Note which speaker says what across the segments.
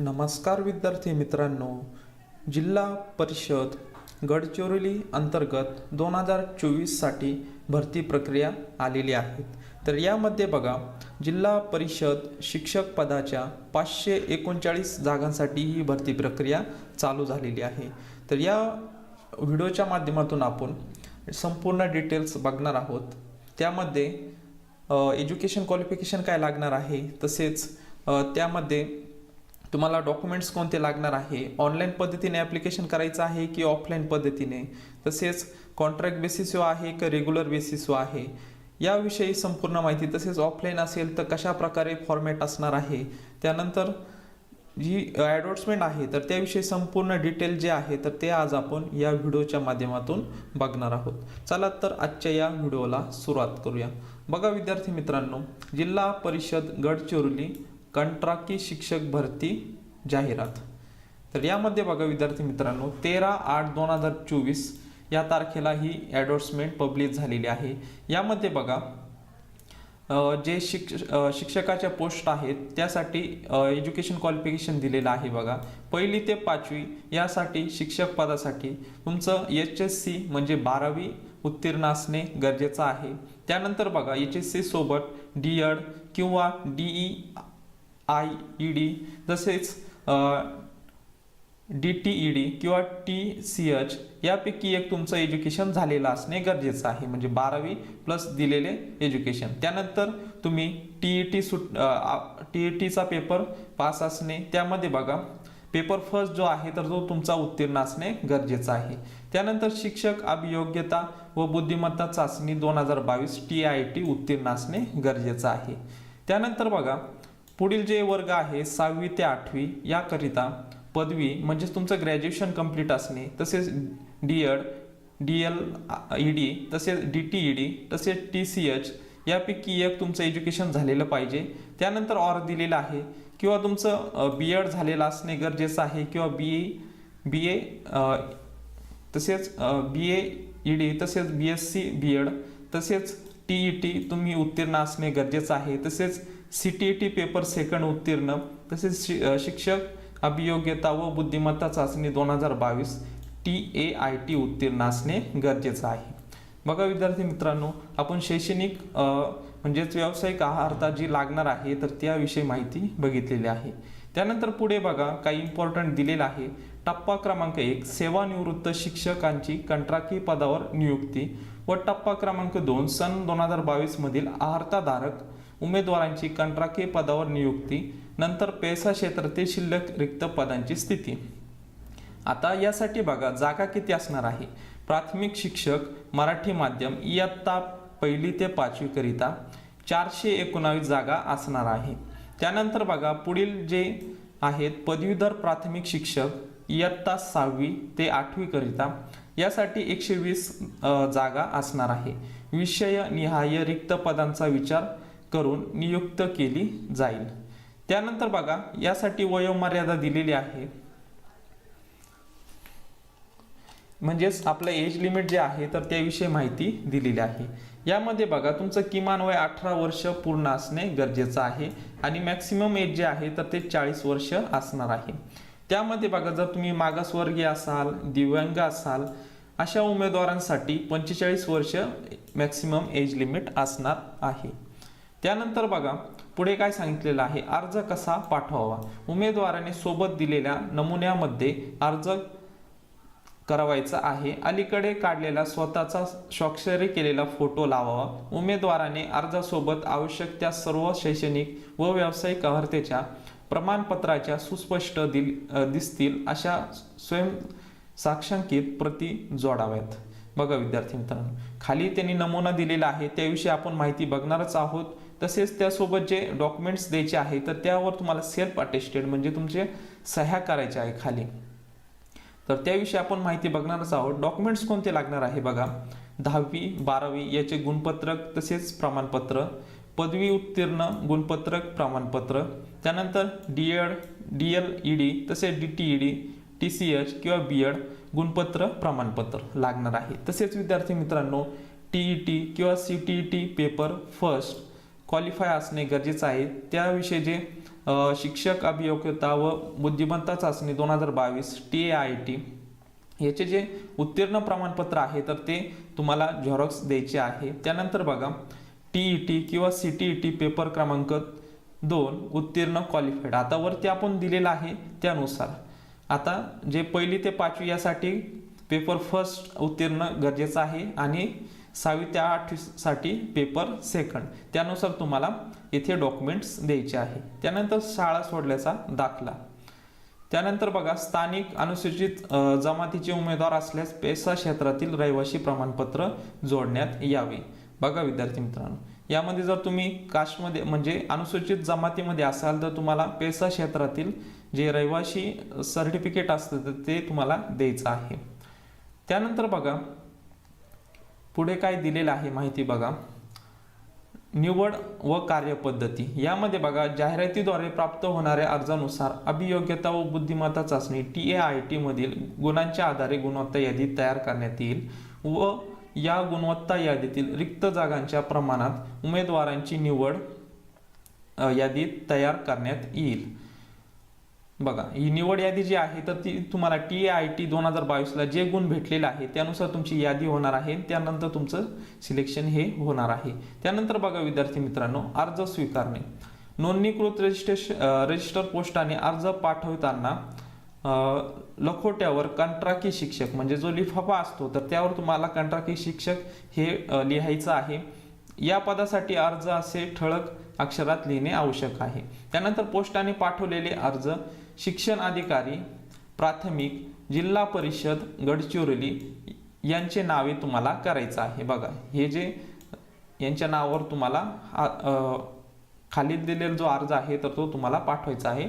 Speaker 1: नमस्कार विद्यार्थी मित्रांनो जिल्हा परिषद गडचिरोली अंतर्गत दोन हजार चोवीससाठी भरती प्रक्रिया आलेली आहे. तर यामध्ये बघा जिल्हा परिषद शिक्षक पदाच्या पाचशे एकोणचाळीस जागांसाठी ही भरती प्रक्रिया चालू झालेली आहे. तर या व्हिडिओच्या माध्यमातून आपण संपूर्ण डिटेल्स बघणार आहोत. त्यामध्ये एज्युकेशन क्वालिफिकेशन काय लागणार आहे तसेच त्यामध्ये तुम्हाला डॉक्युमेंट्स कोणते लागणार आहे? ऑनलाईन पद्धतीने ॲप्लिकेशन करायचं आहे की ऑफलाईन पद्धतीने? तसेच कॉन्ट्रॅक्ट बेसिसवर आहे का रेग्युलर बेसिसवर आहे? याविषयी संपूर्ण माहिती तसेच ऑफलाईन असेल तर कशा प्रकारे फॉर्मॅट असणार आहे? त्यानंतर जी ॲडव्हर्टमेंट आहे तर त्याविषयी संपूर्ण डिटेल जे आहे तर ते आज आपण या व्हिडिओच्या माध्यमातून बघणार आहोत. चला तर आजच्या या व्हिडिओला सुरुवात करूया. बघा विद्यार्थी मित्रांनो जिल्हा परिषद गडचिरोली कंत्राटी शिक्षक भरती जाहिरात. तर यामध्ये बघा विद्यार्थी मित्रांनो तेरा आठ दोन हजार चोवीस या तारखेला ही ॲडव्हर्टमेंट पब्लिश झालेली आहे. यामध्ये बघा जे शिक्ष शिक्षकाच्या पोस्ट आहेत त्यासाठी एज्युकेशन क्वालिफिकेशन दिलेलं आहे बघा. पहिली ते पाचवी यासाठी शिक्षक पदासाठी तुमचं एच एस सी म्हणजे बारावी उत्तीर्ण असणे गरजेचं आहे. त्यानंतर बघा एच एस सी सोबत डी एड किंवा D E I E D तसेच डी टी ई डी किंवा टी सी एच यापैकी एक तुमचं एज्युकेशन झालेलं असणे गरजेचं आहे. म्हणजे बारावी प्लस दिलेले एज्युकेशन. त्यानंतर तुम्ही टी ई टी सुट टी ई टीचा पेपर पास असणे त्यामध्ये बघा पेपर फर्स्ट जो आहे तर तो तुमचा उत्तीर्ण असणे गरजेचं आहे. त्यानंतर शिक्षक अभियोग्यता व बुद्धिमत्ता चाचणी दोन हजार बावीस टी आय टी उत्तीर्ण असणे गरजेचं आहे. त्यानंतर बघा पुढील जे वर्ग आहे सहावी ते आठवी याकरिता पदवी म्हणजेच तुमचं ग्रॅज्युएशन कंप्लीट असणे तसेच D Ed D L E D तसेच डी टी ई डी तसेच टी सी एच यापैकी एक तुमचं एज्युकेशन झालेलं पाहिजे. त्यानंतर ऑर दिलेलं आहे किंवा तुमचं बी एड झालेलं असणे गरजेचं आहे किंवा बी ए बी ए तसेच बी ए ई डी तसेच B S C B Ed तसेच टी ई टी तुम्ही उत्तीर्ण असणे गरजेचं आहे तसेच C T E T paper second उत्तीर्ण. तसेच शि शिक्षक अभियोग्यता व बुद्धिमत्ता चाचणी दोन हजार बावीस टी ए आय टी उत्तीर्ण असणे गरजेचं आहे. बघा विद्यार्थी मित्रांनो आपण शैक्षणिक म्हणजेच व्यावसायिक आहारता जी लागणार आहे तर त्याविषयी माहिती बघितलेली आहे. त्यानंतर पुढे बघा काही इम्पॉर्टंट दिलेलं आहे. टप्पा क्रमांक एक सेवानिवृत्त शिक्षकांची कंत्राटी पदावर नियुक्ती व टप्पा क्रमांक दोन सन दोन हजार बावीसमधील आहारताधारक उमेदवारांची कंत्राकी पदावर नियुक्ती नंतर पैसा क्षेत्रातील शिल्लक रिक्त पदांची स्थिती. आता यासाठी बघा जागा किती असणार आहे? प्राथमिक शिक्षक मराठी माध्यम इयत्ता पहिली ते पाचवीकरिता चारशे एकोणावीस जागा असणार आहे. त्यानंतर बघा पुढील जे आहेत पदवीधर प्राथमिक शिक्षक इयत्ता सहावी ते आठवीकरिता यासाठी एकशे वीस जागा असणार आहे. विषय निहाय रिक्त पदांचा विचार करून नियुक्त केली जाईल. त्यानंतर बघा यासाठी वयोमर्यादा दिलेली आहे. म्हणजेच आपलं एज लिमिट जे आहे तर त्याविषयी माहिती दिलेली आहे. यामध्ये बघा तुमचं किमान वय अठरा वर्ष पूर्ण असणे गरजेचं आहे आणि मॅक्सिमम एज जे आहे तर ते चाळीस वर्ष असणार आहे. त्यामध्ये बघा जर तुम्ही मागासवर्गीय असाल दिव्यांग असाल अशा उमेदवारांसाठी पंचेचाळीस वर्ष मॅक्सिमम एज लिमिट असणार आहे. त्यानंतर बघा पुढे काय सांगितलेलं आहे? अर्ज कसा पाठवावा? उमेदवाराने सोबत दिलेल्या नमुन्यामध्ये अर्ज करावायचा आहे. अलीकडे काढलेला स्वतःचा स्वाक्षरी केलेला फोटो लावावा. उमेदवाराने अर्जासोबत आवश्यक त्या सर्व शैक्षणिक व व्यावसायिक अर्हतेच्या प्रमाणपत्राच्या सुस्पष्ट दिल दिसतील अशा स्वयं साक्षांकित प्रती जोडाव्यात. बघा विद्यार्थी मित्रांनो खाली त्यांनी नमुना दिलेला आहे. त्याविषयी आपण माहिती बघणारच आहोत. तसेच त्यासोबत जे डॉक्युमेंट्स द्यायचे आहे तर त्यावर तुम्हाला सेल्फ अटेस्टेड म्हणजे तुमचे सह्या करायच्या आहे खाली. तर त्याविषयी आपण माहिती बघणारच आहोत. डॉक्युमेंट्स कोणते लागणार आहे बघा? दहावी बारावी याचे गुणपत्रक तसेच प्रमाणपत्र. पदवी उत्तीर्ण गुणपत्रक प्रमाणपत्र. त्यानंतर D Ed D L E D तसेच D T E D T C H किंवा बी एड गुणपत्र प्रमाणपत्र लागणार आहे. तसेच विद्यार्थी मित्रांनो टी ई टी किंवा C T E T paper first qualify असणे गरजेचं आहे. त्याविषयी जे शिक्षक अभियोग्यता व बुद्धिमत्ता चाचणी दोन हजार बावीस टी ए आय टी याचे जे उत्तीर्ण प्रमाणपत्र आहे तर ते तुम्हाला झेरॉक्स द्यायचे आहे. त्यानंतर बघा टी ई टी किंवा C T E T paper क्रमांक दोन उत्तीर्ण क्वालिफाईड आता वरती आपण दिलेलं आहे त्यानुसार. आता जे पहिली ते पाचवी यासाठी पेपर फर्स्ट उत्तीर्ण गरजेचं आहे आणि सहावी त्या आठवीसाठी पेपर सेकंड त्यानुसार तुम्हाला इथे डॉक्युमेंट्स द्यायचे आहे. त्यानंतर शाळा सोडल्याचा दाखला. त्यानंतर बघा स्थानिक अनुसूचित जमातीचे उमेदवार असल्यास पेसा क्षेत्रातील रहिवासी प्रमाणपत्र जोडण्यात यावे. बघा विद्यार्थी मित्रांनो यामध्ये जर तुम्ही कास्टमध्ये म्हणजे अनुसूचित जमातीमध्ये असाल तर तुम्हाला पेसा क्षेत्रातील जे रहिवासी सर्टिफिकेट असतं तर ते तुम्हाला द्यायचं आहे. त्यानंतर बघा पुढे काय दिलेलं आहे माहिती बघा. निवड व कार्यपद्धती. यामध्ये बघा जाहिरातीद्वारे प्राप्त होणाऱ्या अर्जानुसार अभियोग्यता व बुद्धिमत्ता चाचणी टी ए आय टी मधील गुणांच्या आधारे गुणवत्ता यादी तयार करण्यात येईल व या गुणवत्ता यादीतील रिक्त जागांच्या प्रमाणात उमेदवारांची निवड यादीत यादी तयार करण्यात येईल. बघा ही निवड यादी जी आहे तर ती तुम्हाला टी आय टी दोन हजार बावीसला जे गुण भेटलेले आहे त्यानुसार तुमची यादी होणार आहे त्यानंतर तुमचं सिलेक्शन हे होणार आहे. त्यानंतर बघा विद्यार्थी मित्रांनो अर्ज स्वीकारणे. नोंदणीकृत रजिस्ट्रेशन रजिस्टर पोस्टाने अर्ज पाठवताना लखोट्यावर कंत्राकी शिक्षक म्हणजे जो लिफाफा असतो तर त्यावर तुम्हाला कंत्राकी शिक्षक हे लिहायचं आहे. या पदासाठी अर्ज असे ठळक अक्षरात लिहिणे आवश्यक आहे. त्यानंतर पोस्टाने पाठवलेले अर्ज शिक्षण अधिकारी प्राथमिक जिल्हा परिषद गडचिरोली यांचे नावे तुम्हाला करायचं आहे. बघा हे जे यांच्या नावावर तुम्हाला खाली दिलेला जो अर्ज आहे तर तो तुम्हाला पाठवायचा आहे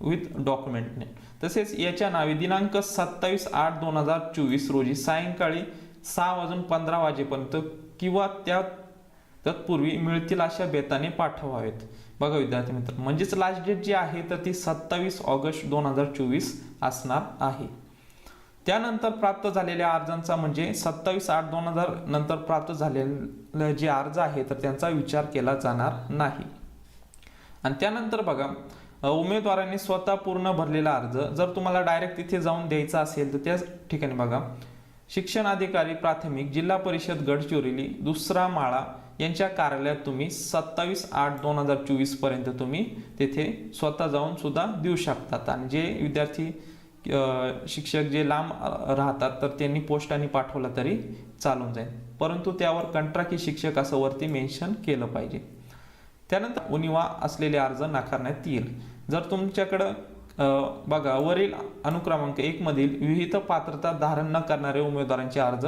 Speaker 1: विथ डॉक्युमेंटने तसेच याच्या नावे दिनांक सत्तावीस आठ दोन हजार चोवीस रोजी सायंकाळी सहा वाजून पंधरा वाजेपर्यंत किंवा त्या तत्पूर्वी मिळतील अशा बेताने पाठवावेत. बघा विद्यार्थी मित्र म्हणजेच लास्ट डेट जी आहे तर ती सत्तावीस ऑगस्ट दोन हजार चोवीस असणार आहे. त्यानंतर प्राप्त झालेल्या अर्जांचा म्हणजे सत्तावीस आठ दोन हजार नंतर प्राप्त झालेले जे अर्ज आहे तर त्यांचा विचार केला जाणार नाही. आणि त्यानंतर बघा उमेदवारांनी स्वतः पूर्ण भरलेला अर्ज जर तुम्हाला डायरेक्ट तिथे जाऊन द्यायचा असेल तर त्याच ठिकाणी बघा. शिक्षण अधिकारी प्राथमिक जिल्हा परिषद गडचिरोली दुसरा माळा यांच्या कार्यालयात तुम्ही सत्तावीस आठ दोन हजार चोवीसपर्यंत तुम्ही तेथे स्वतः जाऊन सुद्धा देऊ शकतात. आणि जे विद्यार्थी शिक्षक जे लांब राहतात तर त्यांनी पोस्टाने पाठवला तरी चालून जाईल. परंतु त्यावर कंट्राकी शिक्षक असं वरती मेन्शन केलं पाहिजे. त्यानंतर उणिवा असलेले अर्ज नाकारण्यात येईल. जर तुमच्याकडं बघा वरील अनुक्रमांक एकमधील विहित पात्रता धारण न करणारे उमेदवारांचे अर्ज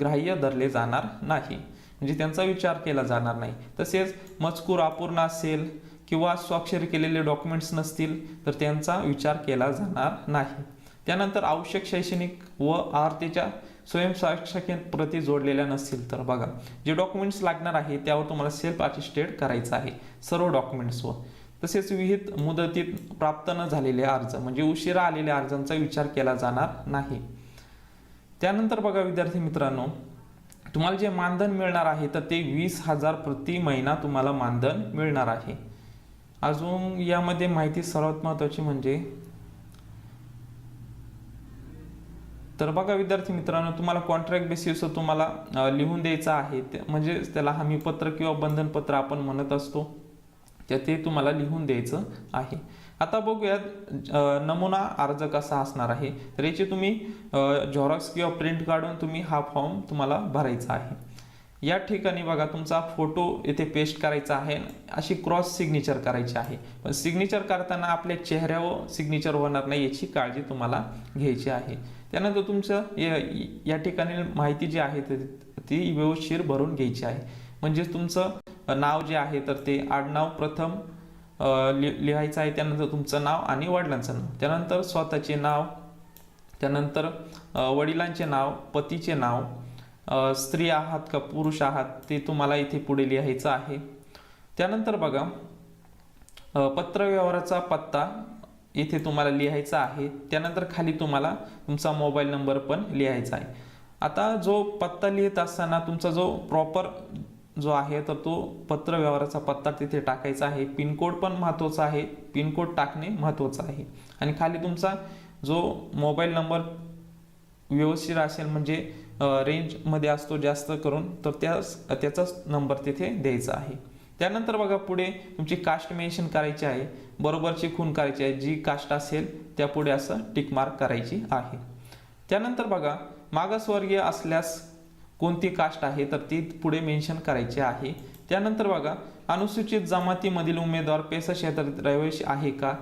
Speaker 1: ग्राह्य धरले जाणार नाही. म्हणजे त्यांचा विचार केला जाणार नाही. तसेच मजकूर अपूर्ण असेल किंवा स्वाक्षरी केलेले डॉक्युमेंट्स नसतील तर त्यांचा विचार केला जाणार नाही. त्यानंतर आवश्यक शैक्षणिक व आरतीच्या स्वयंसाक्षर प्रती जोडलेल्या नसतील तर बघा जे डॉक्युमेंट्स लागणार आहे त्यावर तुम्हाला सेल्फ अटेस्टेड करायचं आहे सर्व डॉक्युमेंट्सवर तसेच विहित मुदतीत प्राप्त न झालेले अर्ज म्हणजे उशिरा आलेल्या अर्जांचा विचार केला जाणार नाही. त्यानंतर बघा विद्यार्थी मित्रांनो तुम्हाला जे मानधन मिळणार आहे तर ते वीस हजार प्रति महिना तुम्हाला मानधन मिळणार आहे. अजून यामध्ये माहिती सर्वात महत्वाची म्हणजे तर बघा विद्यार्थी मित्रांनो तुम्हाला कॉन्ट्रॅक्ट बेसिसवर तुम्हाला लिहून द्यायचं आहे. म्हणजे त्याला हमीपत्र किंवा बंधनपत्र आपण म्हणत असतो तर ते तुम्हाला लिहून द्यायचं आहे. आता बघूयात नमुना अर्ज कसा असणार आहे. तर याची तुम्ही झेरॉक्स किंवा प्रिंट काढून तुम्ही हा फॉर्म तुम्हाला भरायचा आहे. या ठिकाणी बघा तुमचा फोटो येथे पेस्ट करायचा आहे अशी क्रॉस सिग्नेचर करायची आहे. पण सिग्नेचर करताना आपल्या चेहऱ्यावर सिग्नेचर होणार नाही याची काळजी तुम्हाला घ्यायची आहे. त्यानंतर तुमचं या- या ठिकाणी माहिती जी आहे ती व्यवस्थित भरून घ्यायची आहे. म्हणजेच तुमचं नाव जे आहे तर ते आडनाव प्रथम लि- लिहायचं आहे त्यानंतर तुमचं नाव आणि वडिलांचं नाव. त्यानंतर स्वतःचे नाव त्यानंतर वडिलांचे नाव पतीचे नाव स्त्री आहात का पुरुष आहात ते तुम्हाला इथे पुढे लिहायचं आहे. त्यानंतर बघा पत्रव्यवहाराचा पत्ता इथे तुम्हाला लिहायचा आहे. त्यानंतर खाली तुम्हाला तुमचा मोबाईल नंबर पण लिहायचा आहे. आता जो पत्ता लिहित असताना तुमचा जो प्रॉपर जो आहे तर तो पत्र व्यवहाराचा पत्ता तिथे टाकायचा आहे. पिनकोड पण महत्त्वाचा आहे. पिनकोड टाकणे महत्त्वाचं आहे. आणि खाली तुमचा जो मोबाईल नंबर व्यवस्थित असेल म्हणजे रेंजमध्ये असतो जास्त करून तर त्याच त्याचाच नंबर तिथे द्यायचा आहे. त्यानंतर बघा पुढे तुमची कास्ट मेन्शन करायची आहे. बरोबरची खून करायची आहे. जी कास्ट असेल त्या पुढे असं टिकमार्क करायची आहे. त्यानंतर बघा मागासवर्गीय असल्यास कोणती कास्ट आहे तर ती पुढे मेन्शन करायची आहे. त्यानंतर बघा अनुसूचित जमातीमधील उमेदवार पेसा क्षेत्रात रहिवासी आहे का?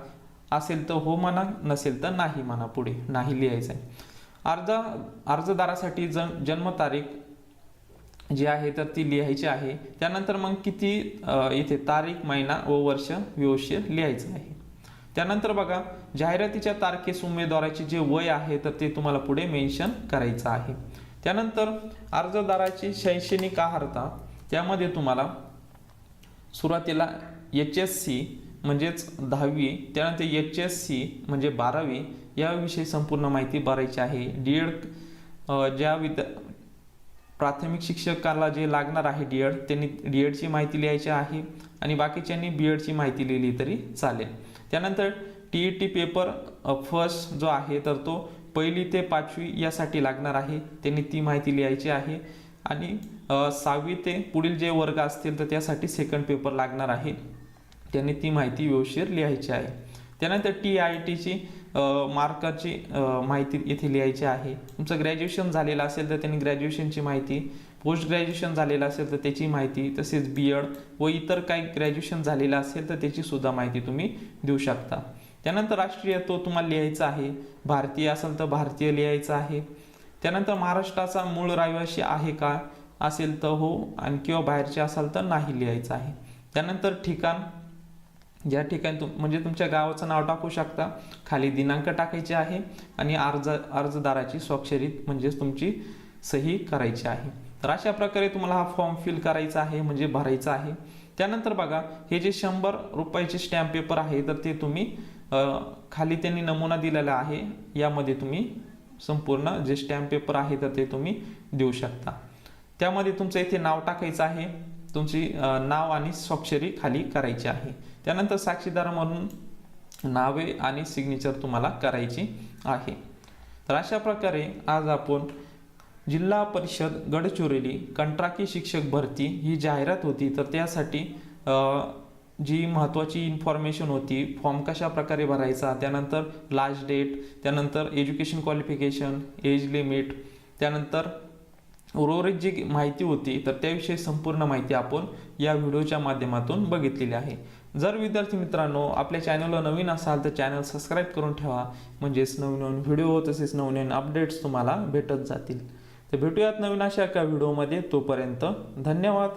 Speaker 1: असेल तर हो म्हणा नसेल तर नाही म्हणा पुढे नाही लिहायचं आहे. अर्ज अर्जदारासाठी जन जन्मतारीख जी आहे तर ती लिहायची आहे. त्यानंतर मग किती इथे तारीख महिना व वर्ष व्यवस्थित लिहायचं आहे. त्यानंतर बघा जाहिरातीच्या तारखेस उमेदवाराचे जे वय आहे तर ते तुम्हाला पुढे मेन्शन करायचं आहे. त्यानंतर अर्जदाराची शैक्षणिक आहारता त्यामध्ये तुम्हाला सुरुवातीला एच एस सी म्हणजेच दहावी त्यानंतर एच एस सी म्हणजे बारावी याविषयी संपूर्ण माहिती भरायची आहे. डी एड ज्या विद्या प्राथमिक शिक्षकाला जे लागणार आहे डी एड त्यांनी डी एडची माहिती लिहायची आहे आणि बाकीच्यांनी बी एडची माहिती लिहिली तरी चालेल. त्यानंतर T E T paper first जो आहे तर तो पहिली ते पाचवी यासाठी लागणार आहे. त्यांनी ती माहिती लिहायची आहे. आणि सहावी ते पुढील जे वर्ग असतील तर त्यासाठी सेकंड पेपर लागणार आहे. त्यांनी ती माहिती व्यवस्थित लिहायची आहे. त्यानंतर टी आय टीची मार्काची माहिती इथे लिहायची आहे. तुमचं ग्रॅज्युएशन झालेलं असेल तर त्यांनी ग्रॅज्युएशनची माहिती पोस्ट ग्रॅज्युएशन झालेलं असेल तर त्याची माहिती तसेच बी एड व इतर काही ग्रॅज्युएशन झालेलं असेल तर त्याची सुद्धा माहिती तुम्ही देऊ शकता. त्यानंतर राष्ट्रीय तो तुम्हाला लिहायचा आहे. भारतीय असेल तर भारतीय लिहायचं आहे. त्यानंतर महाराष्ट्राचा मूळ रहिवासी आहे का? असेल तर हो आणि किंवा बाहेरचे असाल तर नाही लिहायचं आहे. त्यानंतर ठिकाण. ज्या ठिकाणी तुम म्हणजे तुमच्या गावाचं नाव टाकू शकता. खाली दिनांक टाकायचे आहे आणि अर्ज अर्जदाराची स्वाक्षरी म्हणजेच तुमची सही करायची आहे. तर अशा प्रकारे तुम्हाला हा फॉर्म फिल करायचा आहे म्हणजे भरायचा आहे. त्यानंतर बघा हे जे शंभर रुपयाचे स्टॅम्प पेपर आहे तर ते तुम्ही खाली त्यांनी नमुना दिलेला आहे. यामध्ये तुम्ही संपूर्ण जे स्टॅम्प पेपर आहे तर ते तुम्ही देऊ शकता. त्यामध्ये तुमचं इथे नाव टाकायचं आहे. तुमची नाव आणि स्वाक्षरी खाली करायची आहे. त्यानंतर साक्षीदार म्हणून नावे आणि सिग्नेचर तुम्हाला करायची आहे. तर अशा प्रकारे आज आपण जिल्हा परिषद गडचिरोली कंत्राकी शिक्षक भरती ही जाहिरात होती. तर त्यासाठी जी महत्त्वाची इन्फॉर्मेशन होती फॉर्म कशा प्रकारे भरायचा त्यानंतर लास्ट डेट त्यानंतर एज्युकेशन क्वालिफिकेशन एज लिमिट त्यानंतर उर्वरित जी माहिती होती तर त्याविषयी संपूर्ण माहिती आपण या व्हिडिओच्या माध्यमातून बघितलेली आहे. जर विद्यार्थी मित्रांनो आपल्या चॅनलला नवीन असाल तर चॅनल सबस्क्राईब करून ठेवा. म्हणजेच नवीन नवीन व्हिडिओ तसेच नवीन अपडेट्स तुम्हाला भेटत जातील. तर भेटूयात नवीन अशा एका व्हिडिओमध्ये तोपर्यंत धन्यवाद.